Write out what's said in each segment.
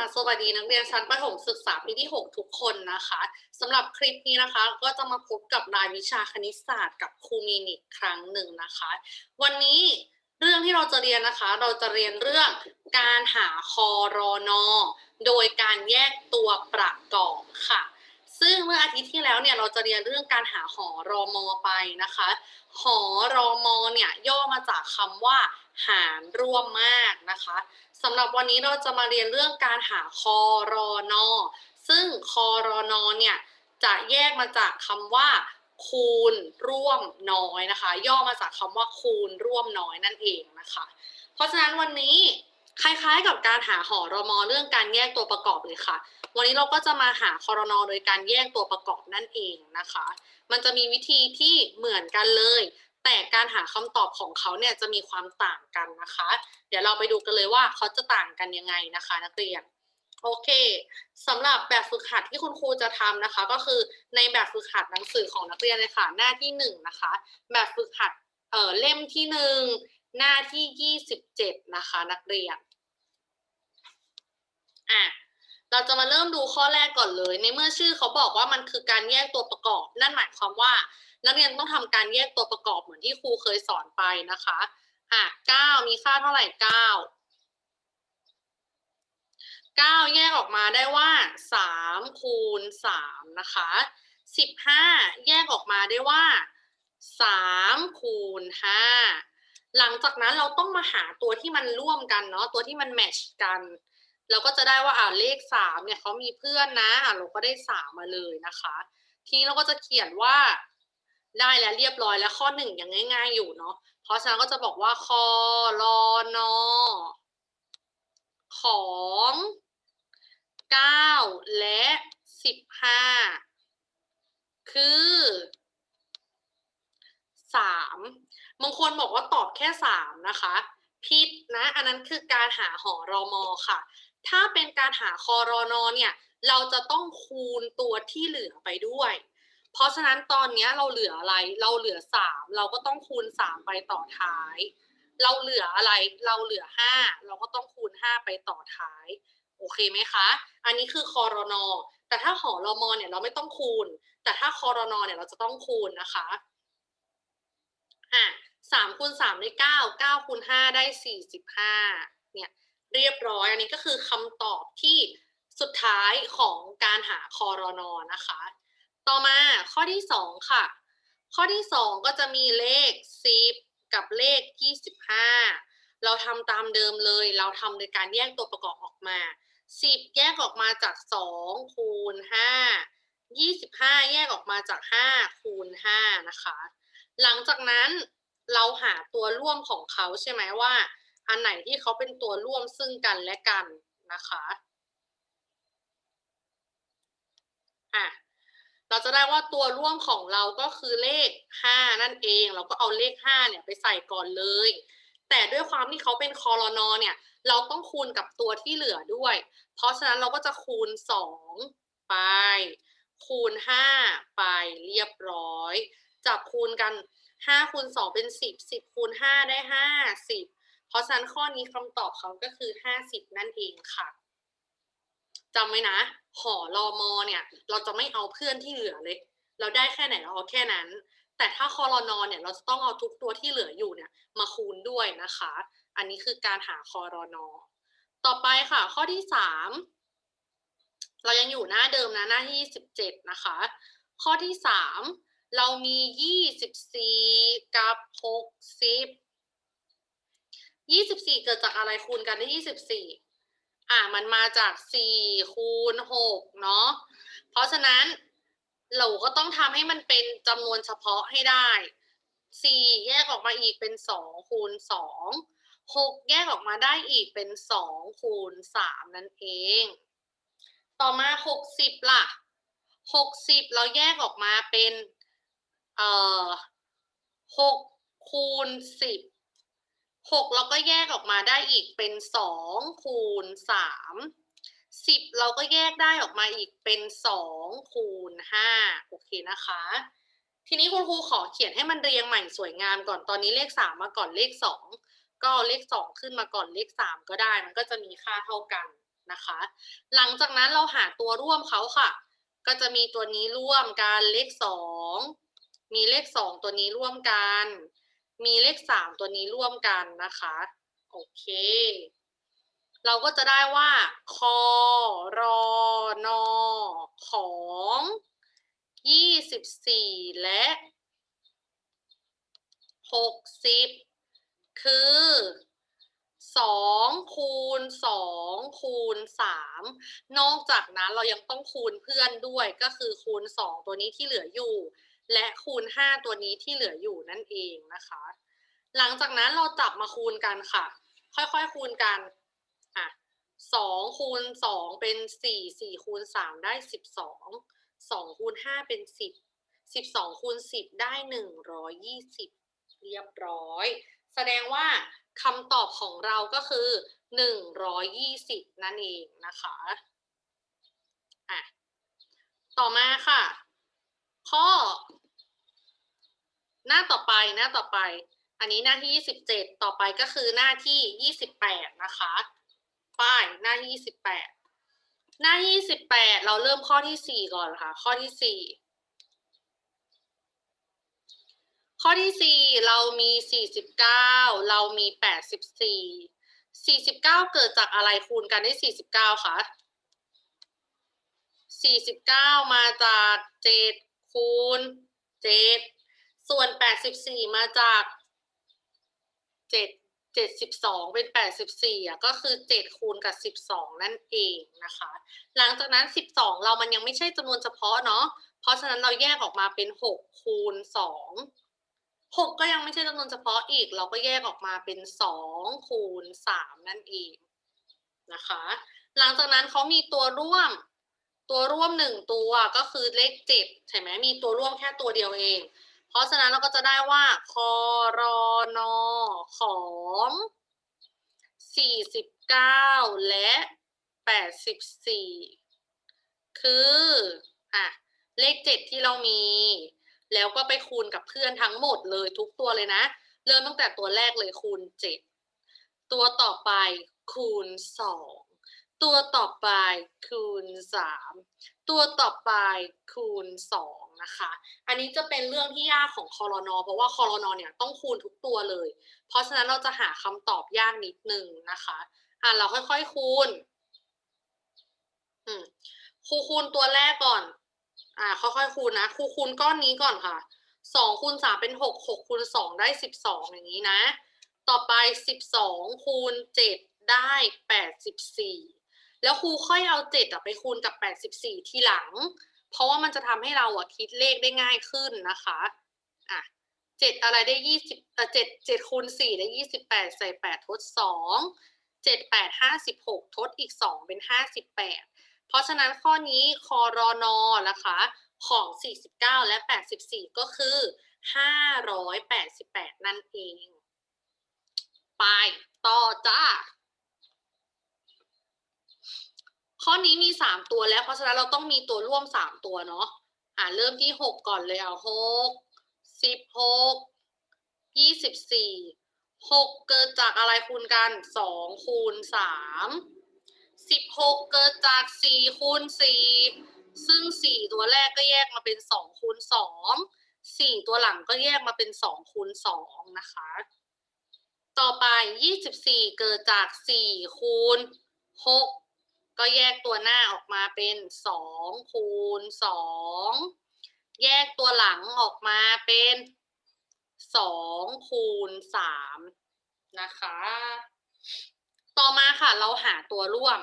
ค่ะสวัสดีนักเรียนชั้นประถมศึกษาปีที่ 6 ทุกคนนะคะสำหรับคลิปนี้นะคะก็จะมาพบกับรายวิชาคณิตศาสตร์กับครูมีนอีกครั้งหนึ่งนะคะ วันนี้เรื่องที่เราจะเรียนนะคะ เราจะเรียนเรื่องการหาคอรอนอโดยการแยกตัวประกอบค่ะ ซึ่งเมื่ออาทิตย์ที่แล้วเนี่ยเราจะเรียนเรื่องการหาหอรอมอไปนะคะ หอรอมอเนี่ยย่อมาจากคำว่า หารร่วมมากนะคะสำหรับวันนี้เราจะมาเรียนเรื่องการหาคอรอนอซึ่งคอรอนอเนี่ยจะแยกมาจากคำว่า คูณร่วมน้อยนะคะ ย่อมาจากคำว่าคูณร่วมน้อยนั่นเองนะคะ เพราะฉะนั้นวันนี้คล้ายๆกับการหาหอรมอเรื่องการแยกตัวประกอบเลยค่ะ วันนี้เราก็จะมาหาคอรนอโดยการแยกตัวประกอบนั่นเองนะคะ มันจะมีวิธีที่เหมือนกันเลย แต่การหาคำตอบของเขาเนี่ยจะมีความต่างกันนะคะ เดี๋ยวเราไปดูกันเลยว่าเขาจะต่างกันยังไงนะคะ นักเรียนโอเคสำหรับแบบฝึกหัดที่คุณครูจะทำนะคะ ก็คือในแบบฝึกหัดหนังสือของนักเรียนเลยค่ะหน้าที่หนึ่งนะคะ แบบฝึกหัดเอ่อเล่มที่หนึ่งหน้าที่ยี่สิบเจ็ดนะคะ นักเรียนอะ เราจะมาเริ่มดูข้อแรกก่อนเลย ในเมื่อชื่อเขาบอกว่ามันคือการแยกตัวประกอบ นั่นหมายความว่า นักเรียนต้องทำการแยกตัวประกอบเหมือนที่ครูเคยสอนไปนะคะอะเก้ามีค่าเท่าไหร่เก้าเก้าแยกออกมาได้ว่าสามคูณสามนะคะสิบห้าแยกออกมาได้ว่าสามคูณห้าหลังจากนั้นเราต้องมาหาตัวที่มันร่วมกันเนาะตัวที่มันแมชกัน เราก็จะได้ว่าอ่าเลขสามเนี่ยเขามีเพื่อนนะอ่าเราก็ได้สามมาเลยนะคะ ทีนี้เราก็จะเขียนว่าได้แล้วเรียบร้อยแล้วข้อหนึ่งยังง่าย ๆ อยู่เนาะเพราะฉะนั้นก็จะบอกว่าคอรอนอของเก้าและสิบห้าคือสามบางคนบอกว่าตอบแค่สามนะคะผิดนะ อันนั้นคือการหาหอรอมอค่ะ ถ้าเป็นการหาคอรอนอเนี่ย เราจะต้องคูณตัวที่เหลือไปด้วย เพราะฉะนั้นตอนนี้เราเหลืออะไร เราเหลือสามเราก็ต้องคูณสามไปต่อท้าย เราเหลืออะไร เราเหลือห้าเราก็ต้องคูณห้าไปต่อท้าย โอเคไหมคะ อันนี้คือคอรอนอแต่ถ้าหอรอมอเนี่ยเราไม่ต้องคูณ แต่ถ้าคอรอนอเนี่ยเราจะต้องคูณนะคะอะสามคูณสามได้เก้าเก้าคูณห้าได้สี่สิบห้าเนี่ย เรียบร้อย อันนี้ก็คือคำตอบที่สุดท้ายของการหาคอรอนอนะคะ ต่อมาข้อที่สองค่ะ ข้อที่สองก็จะมีเลขสิบกับเลขยี่สิบห้าเราทำตามเดิมเลย เราทำโดยการแยกตัวประกอบออกมาสิบแยกออกมาจากสองคูณห้ายี่สิบห้าแยกออกมาจากห้าคูณห้านะคะ หลังจากนั้นเราหาตัวร่วมของเขาใช่ไหมว่า อันไหนที่เขาเป็นตัวร่วมซึ่งกันและกันนะคะอะเราจะได้ว่าตัวร่วมของเราก็คือเลข 5 นั่นเอง เราก็เอาเลข 5 เนี่ยไปใส่ก่อนเลย แต่ด้วยความที่เขาเป็นคอรนอเนี่ย เราต้องคูณกับตัวที่เหลือด้วย เพราะฉะนั้นเราก็จะคูณ 2 ไป คูณ 5 ไปเรียบร้อย จับคูณกัน 5 คูณ 2 เป็น 10 10 คูณ 5 ได้50 ราะฉะนั้นข้อนี้คำตอบเขาก็คือ50นั่นเองค่ะจำไว้นะ หอรอมอเนี่ย เราจะไม่เอาเพื่อนที่เหลือเลย เราได้แค่ไหนเราเอาแค่นั้น แต่ถ้าคอรอนอเนี่ย เราจะต้องเอาทุกตัวที่เหลืออยู่เนี่ย มาคูณด้วยนะคะ อันนี้คือการหาคอรอนอต่อไปค่ะ ข้อที่สามเรายังอยู่หน้าเดิมนะหน้าที่สิบเจ็ดนะคะ ข้อที่สามเรามียี่สิบสี่กับหกสิบ ยี่สิบสี่เกิดจากอะไรคูณกันได้ยี่สิบสี่อะมันมาจากสี่คูณหกเนาะเพราะฉะนั้นเราก็ต้องทำให้มันเป็นจำนวนเฉพาะให้ได้สี่แยกออกมาอีกเป็นสองคูณสองหกแยกออกมาได้อีกเป็นสองคูณสามนั่นเอง ต่อมาหกสิบล่ะหกสิบเราแยกออกมาเป็นเอ่อหกคูณสิบ หกเราก็แยกออกมาได้อีกเป็นสองคูณสามสิบเราก็แยกได้ออกมาอีกเป็นสองคูณห้าโอเคนะคะ ทีนี้คุณครูขอเขียนให้มันเรียงใหม่สวยงามก่อนตอนนี้เลขสามมาก่อนเลขสองก็เอาเลขสองขึ้นมาก่อนเลขสามก็ได้ มันก็จะมีค่าเท่ากันนะคะ หลังจากนั้นเราหาตัวร่วมเขาค่ะ ก็จะมีตัวนี้ร่วมกันเลขสองมีเลขสองตัวนี้ร่วมกัน มีเลขสามตัวนี้ร่วมกันนะคะ โอเค เราก็จะได้ว่า คอรอนอของยี่สิบสี่และหกสิบคือสองคูณสองคูณสามนอกจากนั้นเรายังต้องคูณเพื่อนด้วยก็คือคูณสองตัวนี้ที่เหลืออยู่ และคูณห้าตัวนี้ที่เหลืออยู่นั่นเองนะคะ หลังจากนั้นเราจับมาคูณกันค่ะ ค่อยๆคูณกันอะสองคูณสองเป็นสี่สี่คูณสามได้สิบสองสองคูณห้าเป็นสิบสิบสองคูณสิบได้หนึ่งร้อยยี่สิบเรียบร้อย แสดงว่าคำตอบของเราก็คือหนึ่งร้อยยี่สิบนั่นเองนะคะอะต่อมาค่ะ ข้อ หน้าต่อไปหน้าต่อไป อันนี้หน้าที่ 27 ต่อไปก็คือหน้าที่ 28 นะคะ ป้ายหน้าที่ 28 หน้าที่28 เราเริ่มข้อที่ 4 ก่อนค่ะ ข้อที่ 4 ข้อที่ 4 เรามี 49 เรามี 84 49 เกิดจากอะไรคูณกันได้ 49คะ49 มาจาก 7 คูณ 7 ส่วน 84 มาจากเจ็ดเป็นแปดสิบสี่อะก็คือเจ็ดคูณกับสิบสองนั่นเองนะคะ หลังจากนั้นสิบสองเรามันยังไม่ใช่จำนวนเฉพาะเนาะ เพราะฉะนั้นเราแยกออกมาเป็นหกคูณสองหกก็ยังไม่ใช่จำนวนเฉพาะอีก เราก็แยกออกมาเป็นสองคูณสามนั่นเองนะคะ หลังจากนั้นเขามีตัวร่วมตัวร่วมหนึ่งตัวก็คือเลขเจ็ดใช่ไหมมีตัวร่วมแค่ตัวเดียวเอง เพราะฉะนั้นเราก็จะได้ว่าคอรอนอของ 49 และ 84 คืออะเลข 7 ที่เรามี แล้วก็ไปคูณกับเพื่อนทั้งหมดเลยทุกตัวเลยนะ เริ่มตั้งแต่ตัวแรกเลยคูณ 7 ตัวต่อไปคูณ 2 ตัวต่อไปคูณ 3 ตัวต่อไปคูณ 2 นะคะ อันนี้จะเป็นเรื่องที่ยากของคอรนอเพราะว่าคอรนอเนี่ยต้องคูณทุกตัวเลย เพราะฉะนั้นเราจะหาคำตอบยากนิดนึงนะคะอะเราค่อยๆคูณอืมครูคูณตัวแรกก่อน อ่า ค่อยๆคูณนะครูคูณก้อนนี้ก่อนค่ะสองคูณสามเป็นหกหกคูณสองได้สิบสองอย่างนี้นะ ต่อไปสิบสองคูณเจ็ดได้แปดสิบสี่แล้วครูค่อยเอาเจ็ดไปคูณกับแปดสิบสี่ทีหลัง เพราะว่ามันจะทำให้เราอะคิดเลขได้ง่ายขึ้นนะคะอะเจ็ดอะไรได้ยี่สิบเอเจ็ดเจ็ดคูณสี่ได้ยี่สิบแปดใส่แปดทดสองเจ็ดแปดห้าสิบหกทดอีกสองเป็นห้าสิบแปดเพราะฉะนั้นข้อนี้คอรอนอนะคะของ 49 และ 84 ก็คือ 588 นั่นเอง ไป ต่อจ้า ข้อนี้มี3ตัวแล้ว เพราะฉะนั้นเราต้องมีตัวร่วม3ตัวเนาะอ่าเริ่มที่6ก่อนเลยเอา6 16 24 6เกิดจากอะไรคูณกัน2คูณ3สิบหกเกิดจากสี่คูณสี่ซึ่งสี่ตัวแรกก็แยกมาเป็นสองคูณสองสี่ตัวหลังก็แยกมาเป็นสองคูณสองนะคะ ต่อไปยี่สิบสี่เกิดจากสี่คูณหก ก็แยกตัวหน้าออกมาเป็นสองคูณสองแยกตัวหลังออกมาเป็นสองคูณสามนะคะ ต่อมาค่ะเราหาตัวร่วม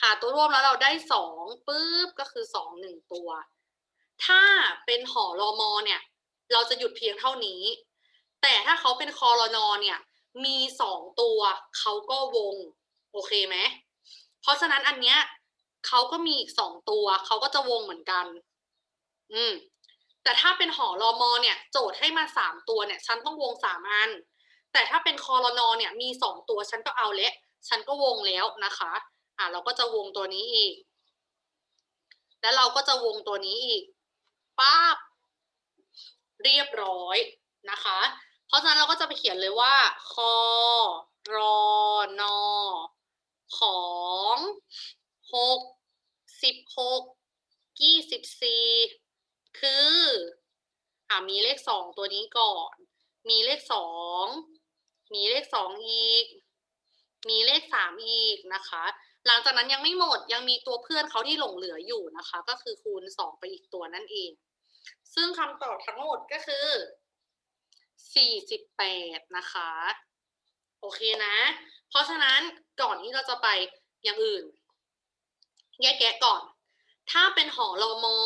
หาตัวร่วมแล้วเราได้สองปุ๊บก็คือสองหนึ่งตัว ถ้าเป็นหอรอมอเนี่ย เราจะหยุดเพียงเท่านี้ แต่ถ้าเขาเป็นคอรนอเนี่ย มีสองตัวเขาก็วง โอเคไหม เพราะฉะนั้นอันเนี้ยเขาก็มีอีกสองตัวเขาก็จะวงเหมือนกัน อืม แต่ถ้าเป็นหอรอมอเนี่ย โจทย์ให้มาสามตัวเนี่ย ฉันต้องวงสามอัน แต่ถ้าเป็นคอรนอเนี่ย มีสองตัวฉันก็เอาเละฉันก็วงแล้วนะคะ อ่าเราก็จะวงตัวนี้อีก แล้วเราก็จะวงตัวนี้อีกป้าบเรียบร้อยนะคะ เพราะฉะนั้นเราก็จะไปเขียนเลยว่าคอรอนอ ของหกสิบหกยี่สิบสี่คืออ่ามีเลขสองตัวนี้ก่อน มีเลขสองมีเลขสองอีก มีเลขสามอีกนะคะ หลังจากนั้นยังไม่หมดยังมีตัวเพื่อนเขาที่หลงเหลืออยู่นะคะ ก็คือคูณสองไปอีกตัวนั่นเอง ซึ่งคำตอบทั้งหมดก็คือสี่สิบแปดนะคะ โอเคนะ เพราะฉะนั้นก่อนที่เราจะไปอย่างอื่น แยกแยะก่อน ถ้าเป็นหอรอมอ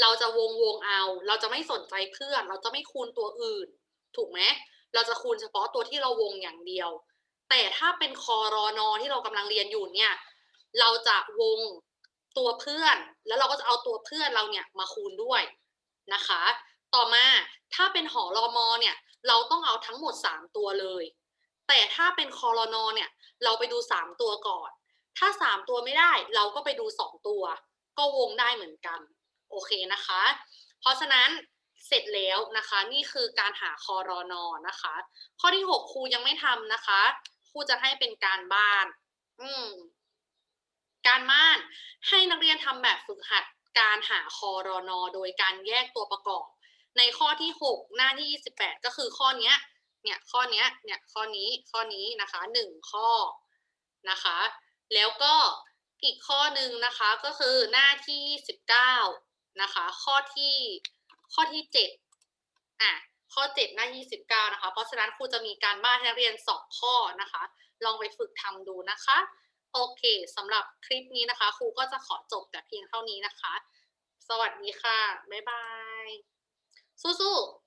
เราจะวงวงเอา เราจะไม่สนใจเพื่อน เราจะไม่คูณตัวอื่น ถูกไหมเราจะคูณเฉพาะตัวที่เราวงอย่างเดียว แต่ถ้าเป็นคอรอนอที่เรากำลังเรียนอยู่เนี่ย เราจะวงตัวเพื่อน แล้วเราก็จะเอาตัวเพื่อนเราเนี่ยมาคูณด้วยนะคะ ต่อมาถ้าเป็นหอรอมอเนี่ย เราต้องเอาทั้งหมด 3 ตัวเลย แต่ถ้าเป็นคอรนอเนี่ย เราไปดู3ตัวก่อน ถ้า3ตัวไม่ได้เราก็ไปดู2ตัว ก็วงได้เหมือนกัน โอเคนะคะ เพราะฉะนั้นเสร็จแล้วนะคะ นี่คือการหาคอรอนอนะคะ ข้อที่6ครูยังไม่ทำนะคะครูจะให้เป็นการบ้าน อืมการบ้านให้นักเรียนทำแบบฝึกหัดการหาคอรอนอโดยการแยกตัวประกอบ ในข้อที่ 6 หน้าที่ 28 ก็คือข้อเนี้ย เนี่ยข้อเนี้ยเนี่ยข้อนี้ข้อนี้นะคะหนึ่งข้อนะคะ แล้วก็อีกข้อหนึ่งนะคะก็คือหน้าที่19นะคะข้อที่ข้อที่7อะข้อ7หน้าที่19นะคะ เพราะฉะนั้นครูจะมีการบ้านให้นักเรียน2ข้อนะคะ ลองไปฝึกทำดูนะคะโอเคสำหรับคลิปนี้นะคะ ครูก็จะขอจบแต่เพียงเท่านี้นะคะ สวัสดีค่ะ บ๊ายบาย สู้ๆ